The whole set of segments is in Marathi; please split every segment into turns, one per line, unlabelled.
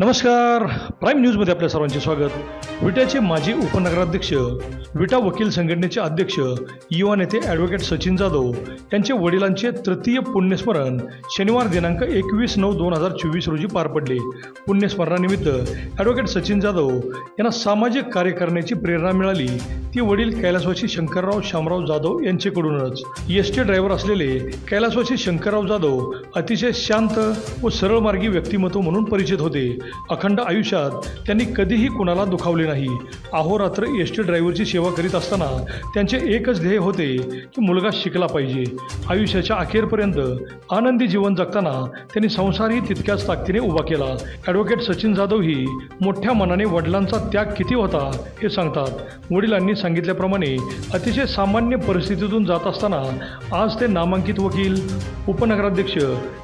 नमस्कार. प्राईम न्यूजमध्ये आपल्या सर्वांचे स्वागत. विट्याचे माजी उपनगराध्यक्ष विटा वकील संघटनेचे अध्यक्ष युवा नेते ॲडव्होकेट सचिन जाधव यांचे वडिलांचे तृतीय पुण्यस्मरण शनिवार दिनांक एकवीस नऊ दोन हजार चोवीस रोजी पार पडले. पुण्यस्मरणानिमित्त ॲडव्होकेट सचिन जाधव यांना सामाजिक कार्य करण्याची प्रेरणा मिळाली. ती वडील कैलासवासी शंकरराव शामराव जाधव यांच्याकडूनच. एस टी ड्रायव्हर असलेले कैलासवासी शंकरराव जाधव अतिशय शांत व सरळमार्गी व्यक्तिमत्व म्हणून परिचित होते. अखंड आयुष्यात त्यांनी कधीही कुणाला दुखावले नाही. अहोरात्र एस टी ड्रायव्हरची सेवा करीत असताना त्यांचे एकच ध्येय होते की मुलगा शिकला पाहिजे. आयुष्याच्या अखेरपर्यंत आनंदी जीवन जगताना त्यांनी संसारही तितक्याच ताकदीने उभा केला. ॲडव्होकेट सचिन जाधव ही मोठ्या मनाने वडिलांचा त्याग किती होता हे सांगतात. वडिलांनी सांगितल्याप्रमाणे अतिशय सामान्य परिस्थितीतून जात असताना आज ते नामांकित वकील उपनगराध्यक्ष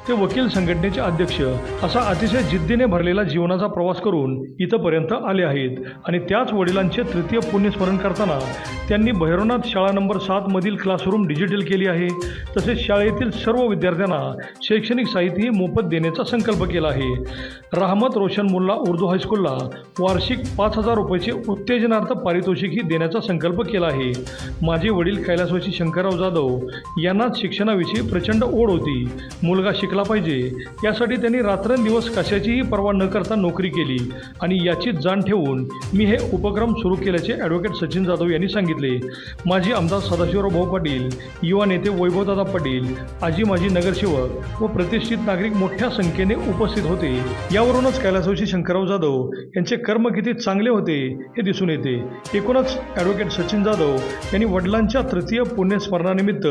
ते वकील संघटनेचे अध्यक्ष असा अतिशय जिद्दीने भरलेला जीवनाचा प्रवास करून इथंपर्यंत आले आहेत. आणि त्याच वडिलांचे तृतीय पुण्यस्मरण करताना त्यांनी भैरवनाथ शाळा नंबर सातमधील क्लासरूम डिजिटल केली आहे. तसेच शाळेतील सर्व विद्यार्थ्यांना शैक्षणिक साहित्यही मोफत देण्याचा संकल्प केला आहे. राहमत रोशन मुल्ला उर्दू हायस्कूलला वार्षिक पाच हजार रुपयाचे उत्तेजनार्थ पारितोषिकही देण्याचा संकल्प केला आहे. माझे वडील कैलासवासी शंकरराव जाधव यांनाच शिक्षणाविषयी प्रचंड ओढ होती. मुलगा शिकला पाहिजे. यासाठी त्यांनी रात्रंदिवस कशाचीही पर्वा न करता नोकरी केली. आणि याची जाण ठेवून मी हे उपक्रम सुरू केल्याचे ॲडव्होकेट सचिन जाधव यांनी सांगितले. माजी आमदार सदाशिवराव भाऊ पाटील युवा नेते वैभवदादा पाटील आजी माजी नगरसेवक व प्रतिष्ठित नागरिक मोठ्या संख्येने उपस्थित होते. यावरूनच कैलासवशी शंकरराव जाधव यांचे कर्म किती चांगले होते हे दिसून येते. एकूणच ॲडव्होकेट सचिन जाधव यांनी वडिलांच्या तृतीय पुण्यस्मरणानिमित्त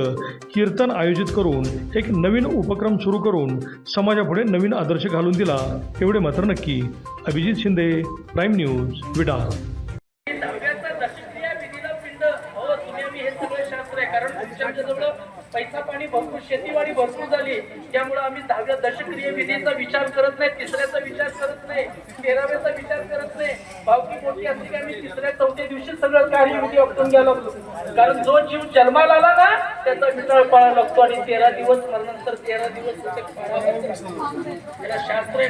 कीर्तन आयोजित करून एक नवीन उपक्रम सुरू करून समाजापुढे नवीन आदर्श घालून दिला. एवढे मात्र नक्की. अभिजित शिंदे प्राईम न्यूज विडा.
पिंड. अहो हे सगळं शास्त्र आहे. कारण जवळ पैसा पाणी भरपूर शेतीवाडी भरपूर झाली. त्यामुळे आम्ही दहाव्या दशक्रिय विधीचा विचार करत नाही तिसऱ्याचा विचार करत नाही तेराव्याचा विचार करत नाही. भावकी मोठी असली की आम्ही तिसऱ्या चौथ्या दिवशी सगळं कार्यविधी वापरून घ्यायला लागलो. कारण जो जीव जन्माला आला ना त्याचा विचार पाळा लागतो आणि तेरा दिवस नंतर तेरा दिवस त्याचे त्याला शास्त्र आहे